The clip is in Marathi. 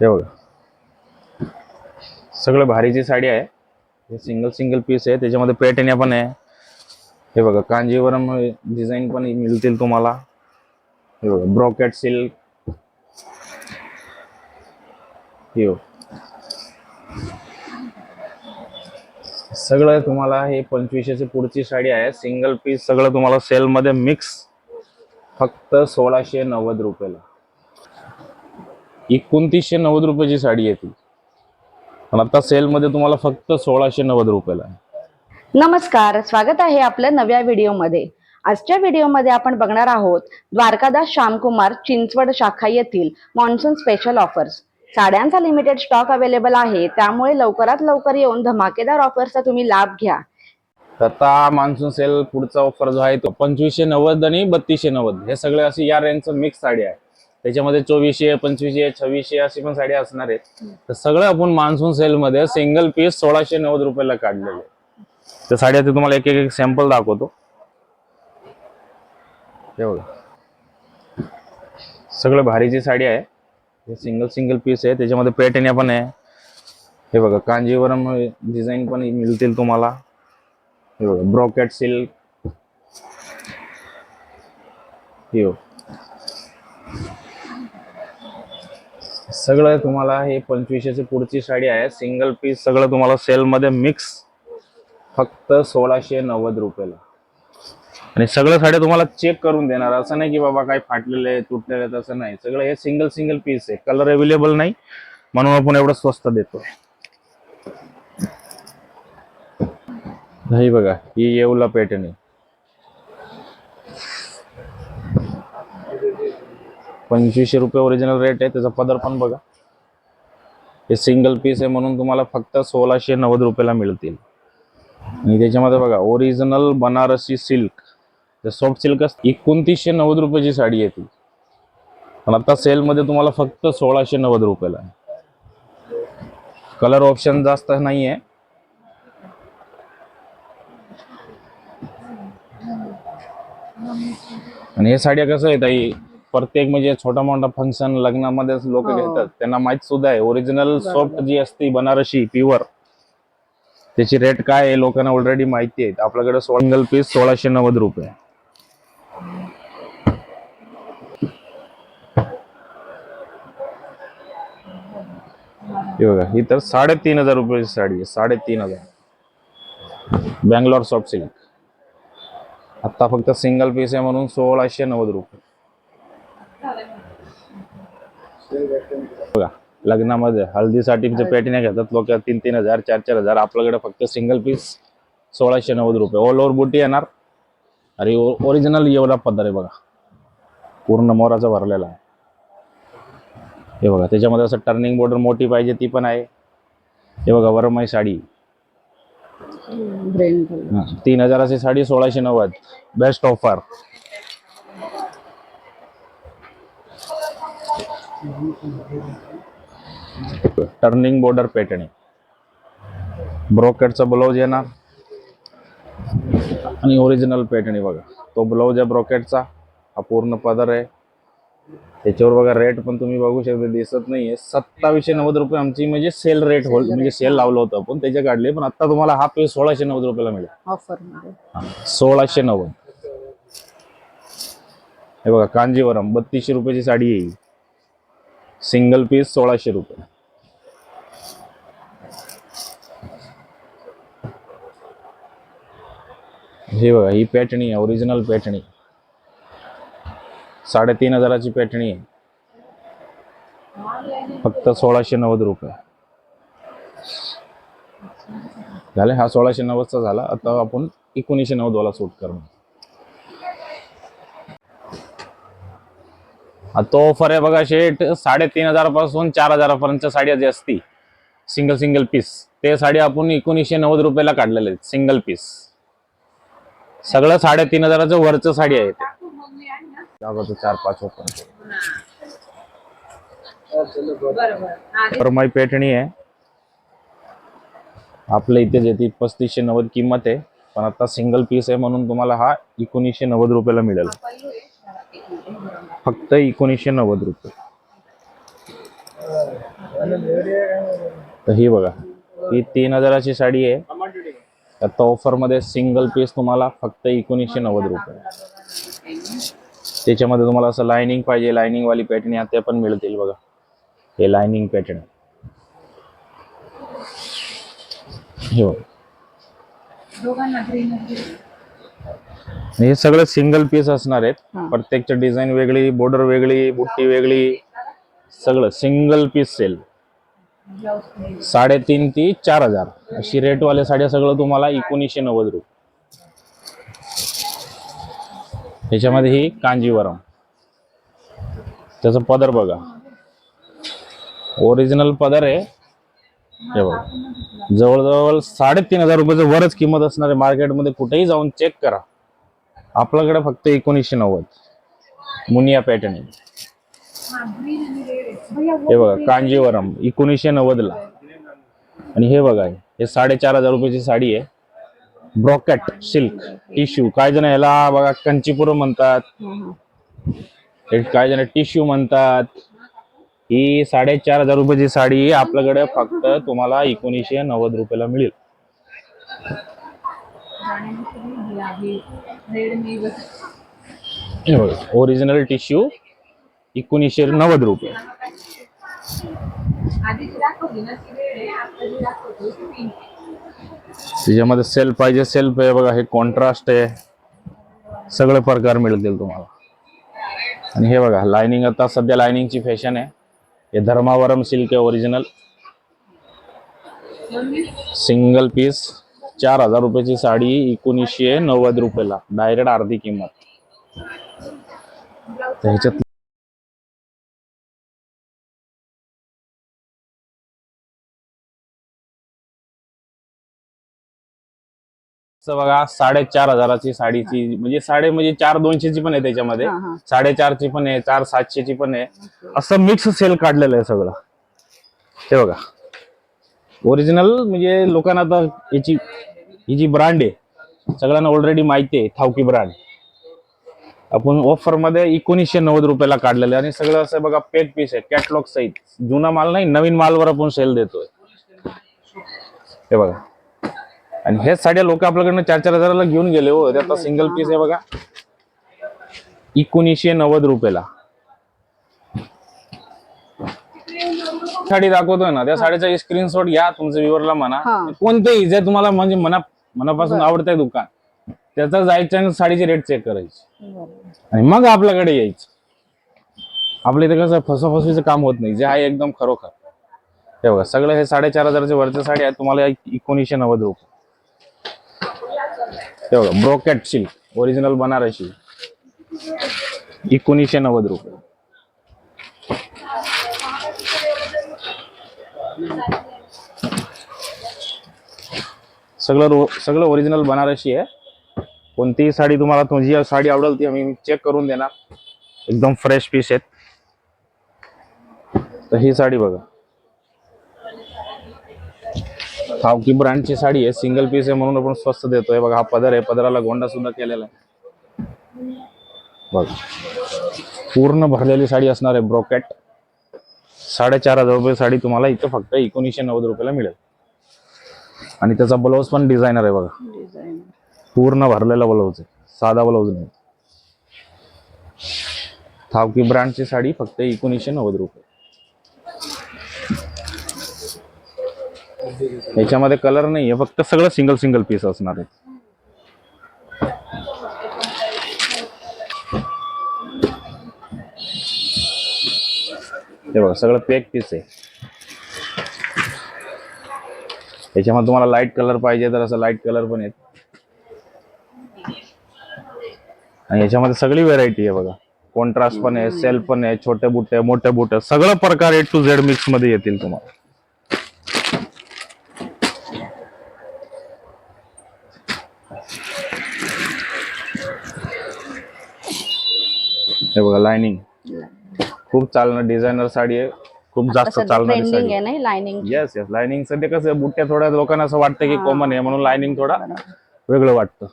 हे बघा. सगळं भारीची साडी आहे. हे सिंगल सिंगल पीस आहे. त्याच्यामध्ये पेटण्या पण आहे. हे बघा कांजीवरम डिझाईन पण मिळतील तुम्हाला. हे बघा ब्रॉकेट सिल्क हे सगळं तुम्हाला हे पंचवीसशेची पुढची साडी आहे. सिंगल पीस सगळं तुम्हाला सेलमध्ये मिक्स फक्त सोळाशे नव्वद रुपयाला. एकोणतीसशे नव्वद रुपयाची साडी आहे ती. पण आता सेलमध्ये तुम्हाला फक्त सोळाशे नव्वद रुपयाला नमस्कार स्वागत आहे आपल्या नव्या व्हिडिओमध्ये. आजच्या व्हिडिओमध्ये आपण बघणार आहोत द्वारकादास श्यामकुमार चिंचवड शाखा येथील मान्सून स्पेशल ऑफर्स साड्यांचा लिमिटेड स्टॉक अवेलेबल आहे त्यामुळे लवकरात लवकर येऊन धमाकेदार ऑफर्सचा तुम्ही लाभ घ्या. आता मान्सून सेल पुढचा ऑफर जो आहे तो पंचवीसशे नव्वद आणि बत्तीसशे नव्वद हे सगळे असे या रेंजचं मिक्स साडी आहे. त्याच्यामध्ये चोवीसशे पंचवीसशे छव्वीसशे अशी पण साडी असणार आहेत. तर सगळं आपण मान्सून सेलमध्ये सिंगल पीस सोळाशे नव्वद रुपयाला काढलेले. त्या साड्या ते तुम्हाला एक एक एक सॅम्पल दाखवतो. हे बघा. सगळं भारीची साडी आहे. हे सिंगल सिंगल पीस आहे. त्याच्यामध्ये पॅटर्न पण आहे. हे बघा कांजीवरम डिझाईन पण मिळतील तुम्हाला. हे बघा ब्रॉकेट सिल्क हे सगळं तुम्हाला हे पंचवीसशेची पुढची साडी आहे. सिंगल पीस सगळं तुम्हाला सेलमध्ये मिक्स फक्त सोळाशे नव्वद रुपयाला. आणि सगळं साड्या तुम्हाला चेक करून देणार. असं नाही की बाबा काय फाटलेले तुटलेले तुटलेलं आहे तसं नाही. सगळं हे सिंगल सिंगल पीस आहे. कलर अवेलेबल नाही. म्हणून आपण एवढं स्वस्त देतोय. नाही बघा ही येवला पॅटर्न आहे. पंचवीसशे रुपये ओरिजिनल रेट आहे. त्याचा पदर पण बघा. हे सिंगल पीस आहे म्हणून तुम्हाला फक्त सोळाशे नव्वद रुपयाला मिळतील. आणि त्याच्यामध्ये बघा original Banarasi silk soft silk एकोणतीसशे नव्वद रुपयाची साडी आहे ती. पण आता सेलमध्ये तुम्हाला फक्त सोळाशे नव्वद रुपयाला आहे. कलर ऑप्शन जास्त नाही आहे आणि हे साड्या कसं आहे ताई? प्रत्येक म्हणजे छोटा मोठा फंक्शन लग्नामध्ये लोक हो. घेतात. त्यांना माहीत सुद्धा आहे. ओरिजिनल सॉफ्ट जी असते बनारसी प्युअर त्याची रेट काय आहे लोकांना ऑलरेडी माहिती आहे. आपल्याकडे सिंगल पीस सोळाशे नव्वद रुपये. हे बघा ही तर साडेतीन हजार रुपयाची साडी आहे. साडेतीन हजार. बँगलोर सॉफ्ट सिल्क आता फक्त सिंगल पीस आहे म्हणून सोळाशे नव्वद रुपये. बघा लग्नामध्ये हळदीसाठी जे पॅटिन्या घेतात लोक तीन तीन हजार चार चार हजार. आपल्याकडे फक्त सिंगल पीस सोळाशे नव्वद रुपये. ऑल ओव्हर बुटी येणार. आणि ओरिजिनल एवढा पदर आहे बघा. पूर्ण मोराचा भरलेला आहे. हे बघा त्याच्यामध्ये असं टर्निंग बॉर्डर मोठी पाहिजे ती पण आहे. हे बघा वरमाई साडी. तीन हजाराची साडी सोळाशे नव्वद. बेस्ट ऑफर टर्निंग बॉर्डर आहे ब्रोकेटचा ब्लाऊज येणार. आणि ओरिजिनल आहे बघा. तो ब्लाऊज आहे ब्रोकेटचा. हा पूर्ण पदर आहे. त्याच्यावर बघा रेट पण तुम्ही बघू शकता दिसत नाहीये. सत्तावीसशे नव्वद रुपये आमची म्हणजे सेल रेट होल म्हणजे सेल लावलं होतं आपण त्याच्या काढले. पण आता तुम्हाला हा पीस सोळाशे नव्वद रुपयाला मिळेल. ऑफर सोळाशे नव्वद. हे बघा कांजीवरम बत्तीसशे रुपयाची साडी येईल. सिंगल पीस सोळाशे रुपये. हे बघा ही पॅटणी आहे ओरिजिनल पॅटणी. साडेतीन हजाराची पॅटणी आहे. फक्त सोळाशे नव्वद रुपये. झाले? हा सोळाशे नव्वदचा झाला. आता आपण एकोणीसशे नव्वद वाला सूट करणार. तो ऑफर आहे बघा शेट साडेतीन हजारापासून चार हजारापर्यंत साड्या जी असती सिंगल सिंगल पीस ते साडी आपण एकोणीसशे नव्वद रुपयाला काढलेले आहेत सिंगल पीस सगळं साडेतीन हजाराचं वरचं साडी आहे ते. चार पाच ओपन तर पेटणी आहे. आपल्या इथे येते पस्तीसशे नव्वद किंमत आहे पण आता सिंगल पीस आहे म्हणून तुम्हाला हा एकोणीसशे नव्वद रुपयाला मिळेल. फक्त एकोणीसशे नव्वद रुपये. तर ही बघा ही तीन हजाराची साडी आहे. आता ऑफरमध्ये सिंगल पीस तुम्हाला फक्त एकोणीसशे नव्वद रुपये. त्याच्यामध्ये तुम्हाला असं लायनिंग पाहिजे लायनिंग वाली पॅटर्न या त्या पण मिळतील बघा. हे लायनिंग पॅटर्न हे बघा. हे सगळं सिंगल पीस असणार आहेत. प्रत्येकची डिझाईन वेगळी बॉर्डर वेगळी बुट्टी वेगळी सगळं सिंगल पीस सेल साडेतीन ते चार हजार. अशी रेटवाले साड्या सगळं तुम्हाला एकोणीसशे नव्वद रुपये. त्याच्यामध्ये ही कांजीवरम. त्याचा पदर बघा. ओरिजिनल पदर आहे. हे बघा. जवळजवळ साडेतीन हजार रुपयाचं वरच किंमत असणार आहे. मार्केटमध्ये कुठेही जाऊन चेक करा. आपल्याकडे फक्त एकोणीसशे नव्वद. मुनिया पॅटर्न हे बघा कांजीवरम एकोणीसशे नव्वद ला आणि हे बघा हे साडेचार हजार रुपयाची साडी आहे. Brocade silk tissue. काय जण याला बघा कंचीपुरम म्हणतात. हे काय जण टिश्यू म्हणतात. ही साडेचार हजार रुपयाची साडी आपल्याकडे फक्त तुम्हाला एकोणीसशे नव्वद रुपयाला मिळेल. हे ओरिजिनल टिश्यू एकोणीसशे नव्वद रुपये. त्याच्यामध्ये सेल्फ पाहिजे सेल्फ आहे बघा हे कॉन्ट्रास्ट आहे. सगळे प्रकार मिळतील तुम्हाला. आणि हे बघा लायनिंग आता सध्या लायनिंगची फॅशन आहे. हे धर्मावरम सिल्क आहे ओरिजिनल सिंगल पीस चार हजार रुपयाची साडी एकोणीसशे नव्वद रुपयाला. डायरेक्ट अर्धी किंमत. ह्याच्यात असं बघा साडेचार हजाराची साडीची म्हणजे साडे म्हणजे चार दोनशेची पण आहे त्याच्यामध्ये. हा, हा. साडेचारची पण आहे चार सातशेची पण आहे. असं मिक्स सेल काढलेलं आहे सगळं. ते बघा. ओरिजिनल म्हणजे लोकांना आता याची ही जी ब्रँड आहे सगळ्यांना ऑलरेडी माहिती आहे थावकी ब्रँड आपण ऑफरमध्ये एकोणीसशे नव्वद रुपयाला काढलेलं आहे आणि सगळं असं बघा पेक पीस आहे कॅटलॉग सहित. जुना माल नाही नवीन मालवर आपण सेल देतोय. हे बघा. आणि हेच साड्या लोक आपल्याकडनं चार चार हजाराला घेऊन गेले हो. त्यात सिंगल पीस आहे बघा. एकोणीसशे नव्वद रुपयाला. साडी दाखवतोय ना त्या साडीचा स्क्रीनशॉट घ्या तुमच्या व्ह्युअरला म्हणा. कोणतेही जे तुम्हाला म्हणजे मना मनापासून आवडतंय दुकान. त्याचा जायचं आणि साडीची रेट चेक करायची. आणि मग आपल्याकडे यायचं. आपल्या इथे कसं फसवफसवीचं काम होत नाही. जे आहे एकदम खरोखर. हे बघा सगळं हे साडेचार हजाराचे वरचे साडी आहे तुम्हाला एकोणीसशे नव्वद रुपये. हे बघा ब्रोकेट सिल्क ओरिजिनल बनारसी. एकोणीसशे नव्वद रुपये. सगळं रो सगळं ओरिजिनल बनारसी आहे. कोणतीही साडी तुम्हाला तुझी साडी आवडेल ती आम्ही चेक करून देणार. एकदम फ्रेश पीस आहेत. तर ही साडी बघा. खावकी ब्रँडची साडी आहे. सिंगल पीस आहे म्हणून आपण स्वस्त देतोय. बघा हा पदर आहे. पदराला गोंडा सुद्धा केलेला आहे. बघा. पूर्ण भरलेली साडी असणार आहे. ब्रोकेट साडेचार हजार रुपये साडी तुम्हाला इथं फक्त एकोणीसशे नव्वद रुपयाला मिळेल. आणि त्याचा ब्लाऊज पण डिझायनर आहे बघा. पूर्ण भरलेला ब्लाऊज आहे. साधा ब्लाऊज नाही. थावकी ब्रँडची साडी फक्त एकोणीसशे नव्वद रुपये. याच्यामध्ये कलर नाहीये फक्त सगळं सिंगल सिंगल पीस असणार आहे. हे बघा सगळं पॅक पीस आहे. याच्यामध्ये तुम्हाला लाइट कलर पाहिजे तर असं लाइट कलर पण आहेत आणि याच्यामध्ये सगळी व्हेरायटी आहे बघा. कॉन्ट्रास्ट पण आहे सेल पण आहे छोटे बुट्टे मोठे बुट्टे सगळं प्रकार ए टू झेड मिक्समध्ये येतील तुम्हाला. हे बघा लायनिंग खूप चालणार डिझायनर साडी आहे. खूप जास्त चालणारी ट्रेंडिंग साडी. लाइनिंग येस येस लाइनिंग सध्या कसं बुट्ट्या थोड्या लोकांना असं वाटतं की कॉमन आहे म्हणून लाइनिंग थोडा वेगळं वाटतं.